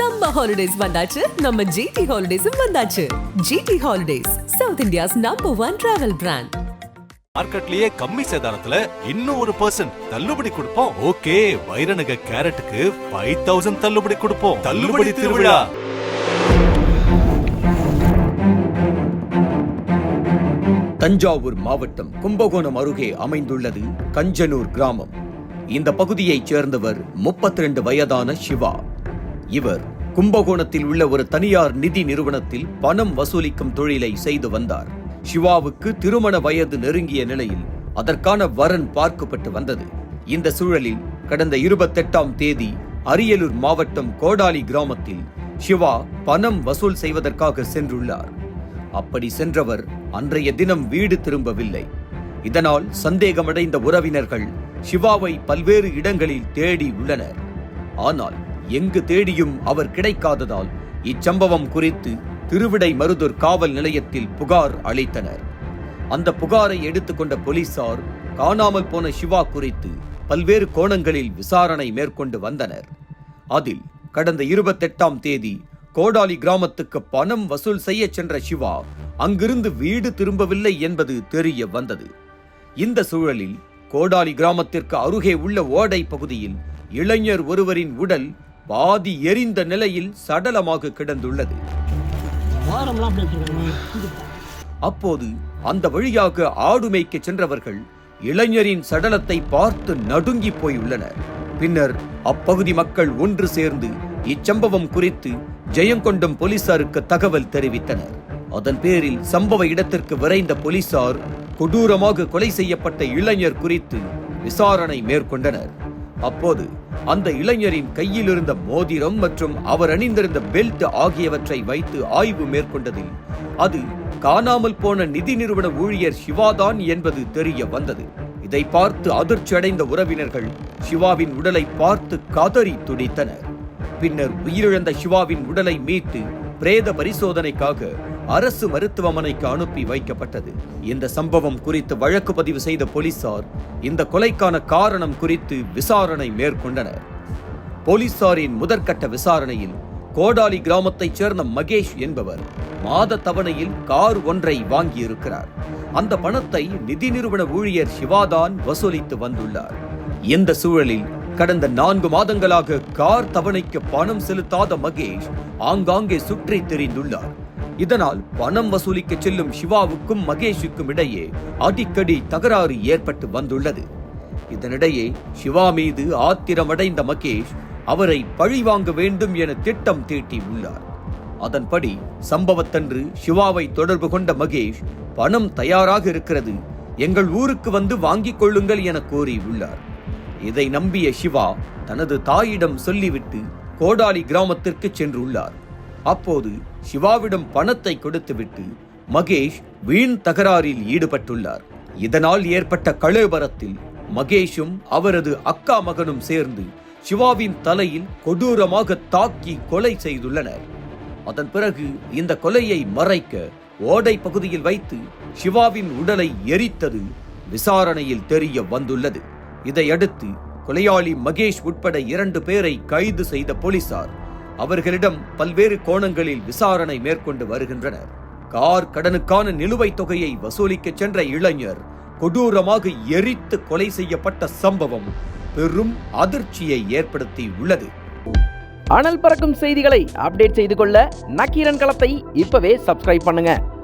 Summer holidays வந்தாச்சு. நம்ம GT ஹாலிடேஸும் வந்தாச்சு. GT holidays south India's number one travel brand மார்க்கெட்லயே கம்மி சேதாரத்துல இன்னும் ஒரு பர்சன்ட் தள்ளுபடி கொடுப்போம். ஓகே வைரநக கேரட்டுக்கு ஃபைவ் தௌசண்ட் தள்ளுபடி கொடுப்போம். தள்ளுபடி திருவிழா. தஞ்சாவூர் மாவட்டம் கும்பகோணம் அருகே அமைந்துள்ளது கஞ்சனூர் கிராமம். இந்த பகுதியைச் சேர்ந்தவர் 32 வயதான சிவா. இவர் கும்பகோணத்தில் உள்ள ஒரு தனியார் நிதி நிறுவனத்தில் பணம் வசூலிக்கும் தொழிலை செய்து வந்தார். சிவாவுக்கு திருமண வயது நெருங்கிய நிலையில் அதற்கான வரன் பார்க்கப்பட்டு வந்தது. இந்த சூழலில் கடந்த இருபத்தெட்டாம் தேதி அரியலூர் மாவட்டம் கோடாலி கிராமத்தில் சிவா பணம் வசூல் செய்வதற்காக சென்றுள்ளார். அப்படி சென்றவர் அன்றைய தினம் வீடு திரும்பவில்லை. இதனால் சந்தேகமடைந்த உறவினர்கள் சிவாவை பல்வேறு இடங்களில் தேடி உள்ளனர். ஆனால் எங்கு தேடியும் அவர் கிடைக்காததால் இச்சம்பவம் குறித்து திருவிடை மருதூர் காவல் நிலையத்தில் புகார் அளித்தனர். அந்த புகாரை எடுத்துக்கொண்ட போலீசார் காணாமல் போன சிவா குறித்து பல்வேறு கோணங்களில் விசாரணை மேற்கொண்டு வந்தனர். அதில் கடந்த இருபத்தெட்டாம் தேதி கோடாலி கிராமத்துக்கு பணம் வசூல் செய்ய சென்ற சிவா அங்கிருந்து வீடு திரும்பவில்லை என்பது தெரிய வந்தது. இந்த சூழலில் கோடாலி கிராமத்திற்கு அருகே உள்ள ஓடை பகுதியில் இளைஞர் ஒருவரின் உடல் பாதி எரிந்த நிலையில் சடலமாக கிடந்துள்ளது. அப்போது அந்த வழியாக ஆடு மேய்க்க சென்றவர்கள் இளைஞரின் சடலத்தை பார்த்து நடுங்கி போயுள்ளனர். பின்னர் அப்பகுதி மக்கள் ஒன்று சேர்ந்து இச்சம்பவம் குறித்து ஜெயங்கொண்டம் போலீசாருக்கு தகவல் தெரிவித்தனர். அதன் பேரில் சம்பவ இடத்திற்கு விரைந்த போலீசார் கொடூரமாக கொலை செய்யப்பட்ட இளைஞர் குறித்து விசாரணை மேற்கொண்டனர். அப்போது அந்த இளைஞரின் கையில் இருந்த மோதிரம் மற்றும் அவர் அணிந்திருந்த பெல்ட் ஆகியவற்றை வைத்து ஆய்வு மேற்கொண்டதில் அது காணாமல் போன நிதி நிறுவன ஊழியர் சிவாதான் என்பது தெரிய வந்தது. இதை பார்த்து அதிர்ச்சி அடைந்த உறவினர்கள் சிவாவின் உடலை பார்த்து கதறி துடித்தனர். பின்னர் உயிரிழந்த சிவாவின் உடலை மீட்டு பிரேத பரிசோதனைக்காக அரசு மருத்துவமனைக்கு அனுப்பி வைக்கப்பட்டது. இந்த சம்பவம் குறித்து வழக்கு பதிவு செய்த போலீசார் இந்த கொலைக்கான காரணம் குறித்து விசாரணை மேற்கொண்டனர். போலீசாரின் முதற்கட்ட விசாரணையில் கோடாலி கிராமத்தைச் சேர்ந்த மகேஷ் என்பவர் மாத தவணையில் கார் ஒன்றை வாங்கியிருக்கிறார். அந்த பணத்தை நிதி நிறுவன ஊழியர் சிவாதான் வசூலித்து வந்துள்ளார். இந்த சூழலில் கடந்த நான்கு மாதங்களாக கார் தவணைக்கு பணம் செலுத்தாத மகேஷ் ஆங்காங்கே சுற்றித் தெரிந்துள்ளார். இதனால் பணம் வசூலிக்க செல்லும் சிவாவுக்கும் மகேஷுக்கும் இடையே அடிக்கடி தகராறு ஏற்பட்டு வந்துள்ளது. இதனிடையே சிவா மீது ஆத்திரமடைந்த மகேஷ் அவரை பழிவாங்க வேண்டும் என திட்டம் தீட்டி உள்ளார். அதன்படி சம்பவத்தன்று சிவாவை தொடர்பு கொண்ட மகேஷ் பணம் தயாராக இருக்கிறது எங்கள் ஊருக்கு வந்து வாங்கிக் கொள்ளுங்கள் என கூறியுள்ளார் இதை நம்பிய சிவா தனது தாயிடம் சொல்லிவிட்டு கோடாலி கிராமத்திற்கு சென்றுள்ளார். அப்போது சிவாவிடம் பணத்தை கொடுத்துவிட்டு மகேஷ் வீண் தகராறில் ஈடுபட்டுள்ளார். இதனால் ஏற்பட்ட கலேபரத்தில் மகேஷும் அவரது அக்கா மகனும் சேர்ந்து சிவாவின் தலையில் கொடூரமாக தாக்கி கொலை செய்துள்ளனர். அதன் பிறகு இந்த கொலையை மறைக்க ஓடை பகுதியில் வைத்து சிவாவின் உடலை எரித்தது விசாரணையில் தெரிய வந்துள்ளது. இதையடுத்து கொலையாளி மகேஷ் உட்பட இரண்டு பேரை கைது செய்த போலீசார் அவர்களிடம் பல்வேறு கோணங்களில் விசாரணை மேற்கொண்டு வருகின்றனர். கார் கடனுக்கான நிலுவைத் தொகையை வசூலிக்க சென்ற இளைஞர் கொடூரமாக எரித்து கொலை செய்யப்பட்ட சம்பவம் பெரும் அதிர்ச்சியை ஏற்படுத்தி உள்ளது அனல் பறக்கும் செய்திகளை அப்டேட் செய்து கொள்ள நக்கீரன் களத்தை இப்பவே சப்ஸ்கிரைப் பண்ணுங்க.